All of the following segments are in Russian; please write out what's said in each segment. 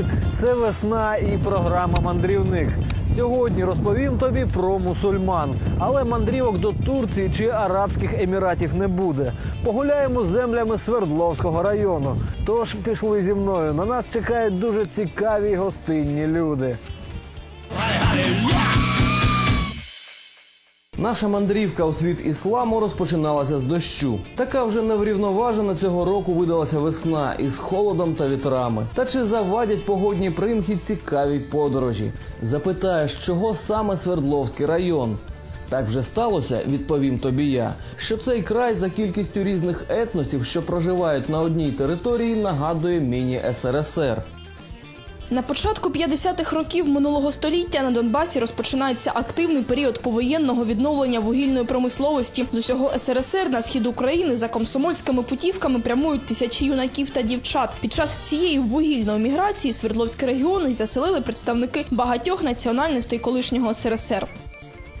Привіт! Це весна і програма Мандрівник. Сьогодні розповім тобі про мусульман, але мандрівок до Турції чи Арабських Еміратів не буде. Погуляємо землями Свердловського району. Тож пішли зі мною. На нас чекають дуже цікаві гостинні люди. Наша мандрівка у світ ісламу розпочиналася з дощу. Така вже неврівноважена цього року видалася весна із холодом та вітрами. Та чи завадять погодні примхи цікавій подорожі? Запитаєш, чого саме Свердловський район? Так вже сталося, відповім тобі я, що цей край за кількістю різних етносів, що проживають на одній території, нагадує міні-СРСР. На початку 50-х років минулого століття на Донбасі розпочинається активний період повоєнного відновлення вугільної промисловості. З усього СРСР на схід України за комсомольськими путівками прямують тисячі юнаків та дівчат. Під час цієї вугільної міграції Свердловський регіон і заселили представники багатьох національностей колишнього СРСР.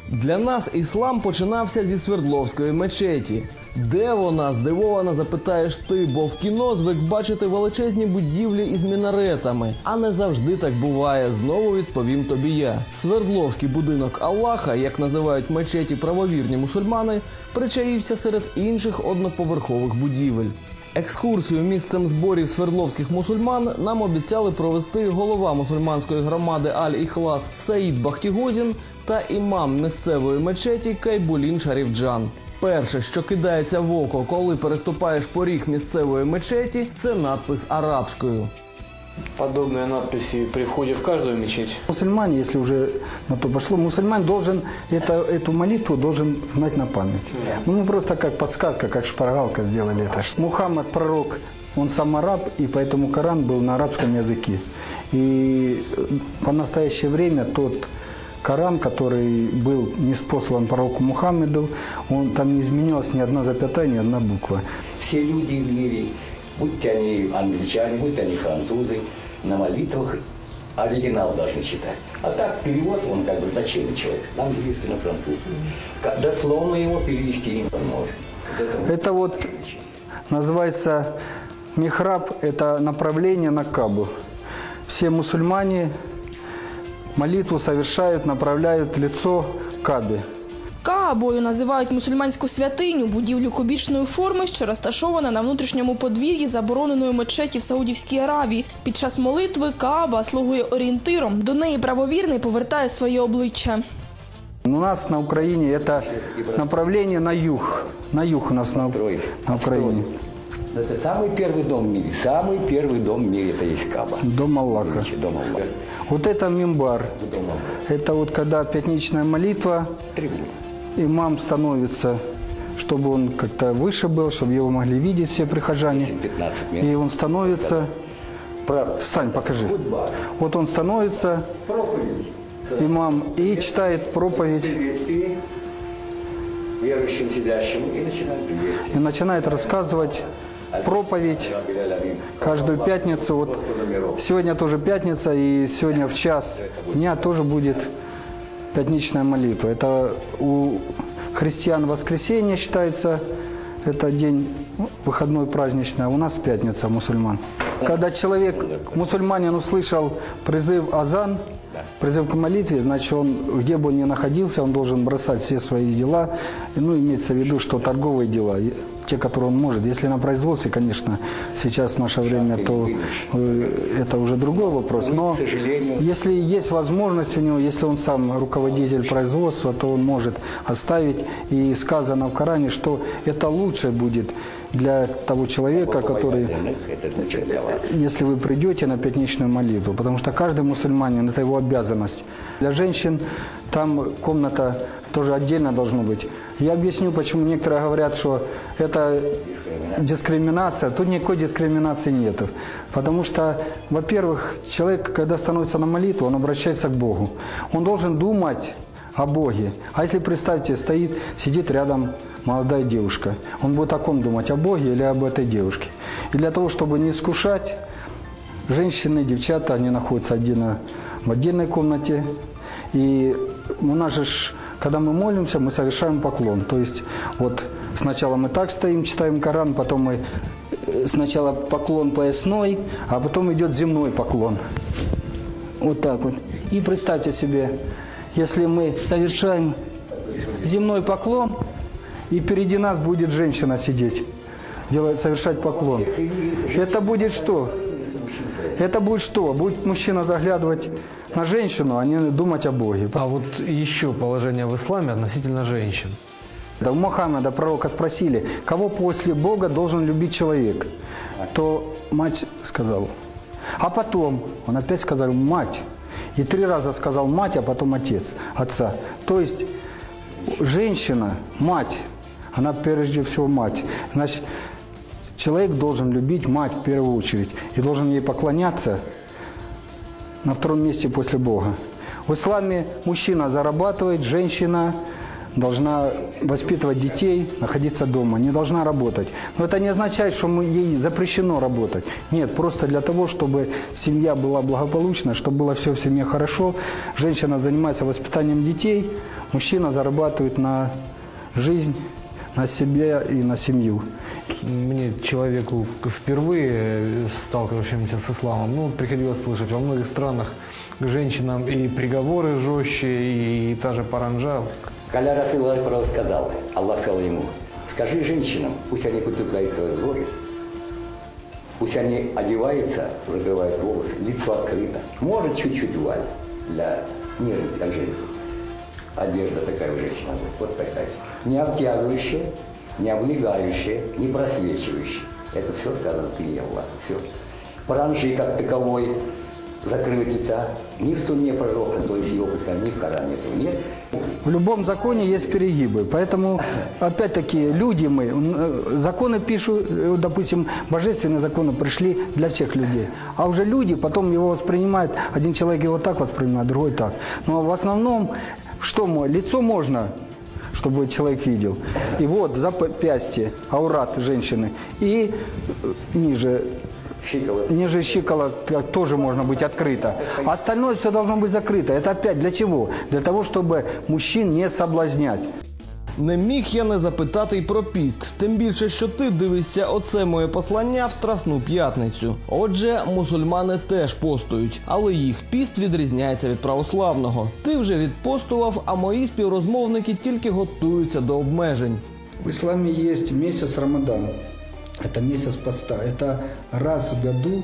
Для нас іслам починався зі Свердловської мечеті. Де вона? здивовано запитаєш ти, бо в кіно звик бачити величезні будівлі із мінаретами. А не завжди так буває. Знову відповім тобі я. Свердловський будинок Аллаха, як називають мечеті правовірні мусульмани, причаївся серед інших одноповерхових будівель. Екскурсію місцем зборів свердловських мусульман нам обіцяли провести голова мусульманської громади Аль-Іхлас Саїд Бахтігозін та імам місцевої мечеті Кайбулін Шарівджан. Перше, що кидається в око, коли переступаєш поріг місцевої мечеті, це надпис арабською. Подобные надписи при входе в каждую мечеть. Мусульмане, если уже на то пошло, мусульман должен это, эту молитву должен знать на память. Ну, не просто как подсказка, как шпаргалка сделали это. Мухаммад, пророк, он сам араб, и поэтому Коран был на арабском языке. И э, по настоящее время тот Коран, который был неспослан пророку Мухаммеду, он, там не изменилась ни одна запятая, ни одна буква. Все люди в мире, будь они англичане, будь они французы, на молитвах оригинал должны читать. А так перевод, он как бы значение человека, на английский, на французский. Дословно его перевести невозможно. Это Это вот называется михраб, это направление на Кабу. Все мусульмане молитву совершают, направляют лицо Кабе. Каабою називають мусульманську святиню, будівлю кубічної форми, що розташована на внутрішньому подвір'ї забороненої мечеті в Саудівській Аравії. Під час молитви Кааба слугує орієнтиром. До неї правовірний повертає своє обличчя. У нас на Украине это направление на юг. На юг у нас на, на Украине. Это самый первый дом в мире. Самый первый дом в мире, это есть Каба. Дом Аллаха. Величие Дом Аллаха. Вот это мимбар. Дом Аллаха. Это вот когда пятничная молитва, Трибуна. имам становится, чтобы он как-то выше был, чтобы его могли видеть все прихожане. 15 И он становится... Стань, покажи. Худба. Вот он становится, Проповедь. имам, и читает проповедь, Приветствие верующим сидящим и начинает приветствие. и начинает рассказывать проповедь каждую пятницу. Вот сегодня тоже пятница, и сегодня в час дня тоже будет пятничная молитва. Это у христиан воскресенье считается, это день выходной праздничный, а у нас пятница мусульман. Когда человек, мусульманин, услышал призыв азан, призыв к молитве, значит, он, где бы он ни находился, он должен бросать все свои дела, ну, имеется в виду, что торговые дела, те, которые он может. Если на производстве, конечно, сейчас в наше время, то э, это уже другой вопрос. Но если есть возможность у него, если он сам руководитель производства, то он может оставить. И сказано в Коране, что это лучше будет для того человека, который вас. если вы придете на пятничную молитву, потому что каждый мусульманин, это его обязанность. Для женщин там комната тоже отдельно должно быть. Я объясню, почему некоторые говорят, что это дискриминация. Тут никакой дискриминации нет. Потому что, во-первых, человек, когда становится на молитву, он обращается к Богу. Он должен думать о Боге. А если, представьте, стоит, сидит рядом молодая девушка, он будет о ком думать, о Боге или об этой девушке. И для того, чтобы не искушать, женщины, девчата, они находятся отдельно в отдельной комнате. И у нас же, когда мы молимся, мы совершаем поклон. То есть вот сначала мы так стоим, читаем Коран, потом мы э, сначала поклон поясной, а потом идет земной поклон. Вот так вот. И представьте себе, если мы совершаем земной поклон, и впереди нас будет женщина сидеть, делать, совершать поклон. Это будет что? Это будет что? Будет мужчина заглядывать на женщину, а не думать о Боге. А вот еще положение в исламе относительно женщин. Да, у Мухаммеда, пророка, спросили, кого после Бога должен любить человек? То мать сказал. А потом, он опять сказал, мать. И три раза сказал мать, а потом отец, отца. То есть женщина, мать, она прежде всего мать. Значит, человек должен любить мать в первую очередь и должен ей поклоняться на втором месте после Бога. В исламе мужчина зарабатывает, женщина должна воспитывать детей, находиться дома, не должна работать. Но это не означает, что мы- ей запрещено работать. Нет, просто для того, чтобы семья была благополучна, чтобы было все в семье хорошо. Женщина занимается воспитанием детей, мужчина зарабатывает на жизнь, на себя и на семью. Мне, человеку впервые э, сталкивающемуся с исламом, ну, приходилось слышать, во многих странах женщинам и приговоры жестче, и, та же паранджа. Коля Расул сказал, Аллах сказал ему, скажи женщинам, пусть они притупляют свои взоры, пусть они одеваются, закрывают волосы, лицо открыто. Может, чуть-чуть вуаль для нежности, как женщина. Одежда такая у женщины вот такая. Не обтягивающая, не облегающая, не просвечивающая. Это все сказано Аллаха. Все. Паранжи как таковой закрыть лица. Ни в сунне пророка, то есть его предсказаний, ни в Коране этого нет. В любом законе есть перегибы. Поэтому, опять-таки, люди мы, э, законы пишут, э, допустим, божественные законы пришли для всех людей. А уже люди потом его воспринимают, один человек его так воспринимает, другой так. Но в основном, что лицо можно, чтобы человек видел. И вот запястье, аурат женщины. И э, ниже Щиколотки. Ниже щиколоток тоже можно быть открыто. Остальное все должно быть закрыто. Это опять для чего? Для того, чтобы мужчин не соблазнять. Не міг я не запитати й про піст, тим більше, що ти дивишся оце моє послання в Страсну п'ятницю. Отже, мусульмани теж постують, але їх піст відрізняється від православного. Ти вже відпостував, а мої співрозмовники тільки готуються до обмежень. В исламе есть месяц Рамадан. Это месяц поста. Это раз в году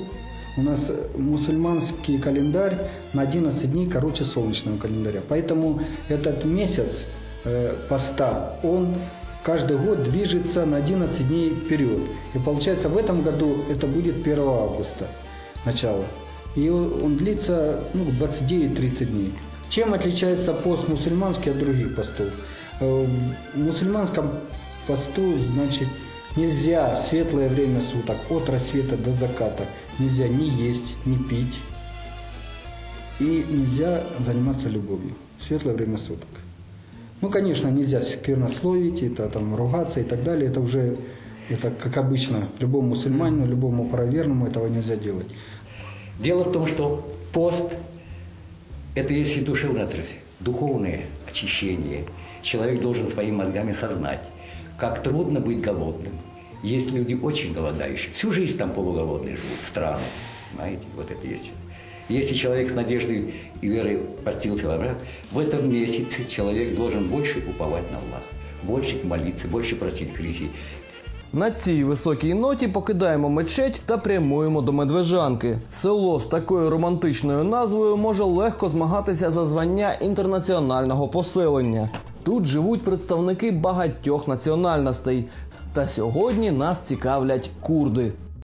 у нас мусульманский календарь на 11 дней короче солнечного календаря. Поэтому этот месяц Э, поста, он каждый год движется на 11 дней вперед. И получается в этом году это будет 1 августа начало. И он длится ну, 29-30 дней. Чем отличается пост мусульманский от других постов? Э, В мусульманском посту, значит, нельзя в светлое время суток, от рассвета до заката, нельзя ни есть, ни пить. И нельзя заниматься любовью в светлое время суток. Ну, конечно, нельзя сквернословить, это там ругаться и так далее. Это уже, это как обычно, любому мусульманину, любому правоверному этого нельзя делать. Дело в том, что пост – это есть и душевное отрезание, духовное очищение. Человек должен своими мозгами сознать, как трудно быть голодным. Есть люди очень голодающие, всю жизнь там полуголодные живут, страны, знаете, вот это есть. Если человек с надеждой и верой постился Аллах, в этом месяце человек должен больше уповать на Аллах, больше молиться, больше просить грехи. На цій високій ноті покидаємо мечеть та прямуємо до Медвежанки. Село з такою романтичною назвою може легко змагатися за звання інтернаціонального поселення. Тут живуть представники багатьох національностей. Та сьогодні нас цікавлять курди.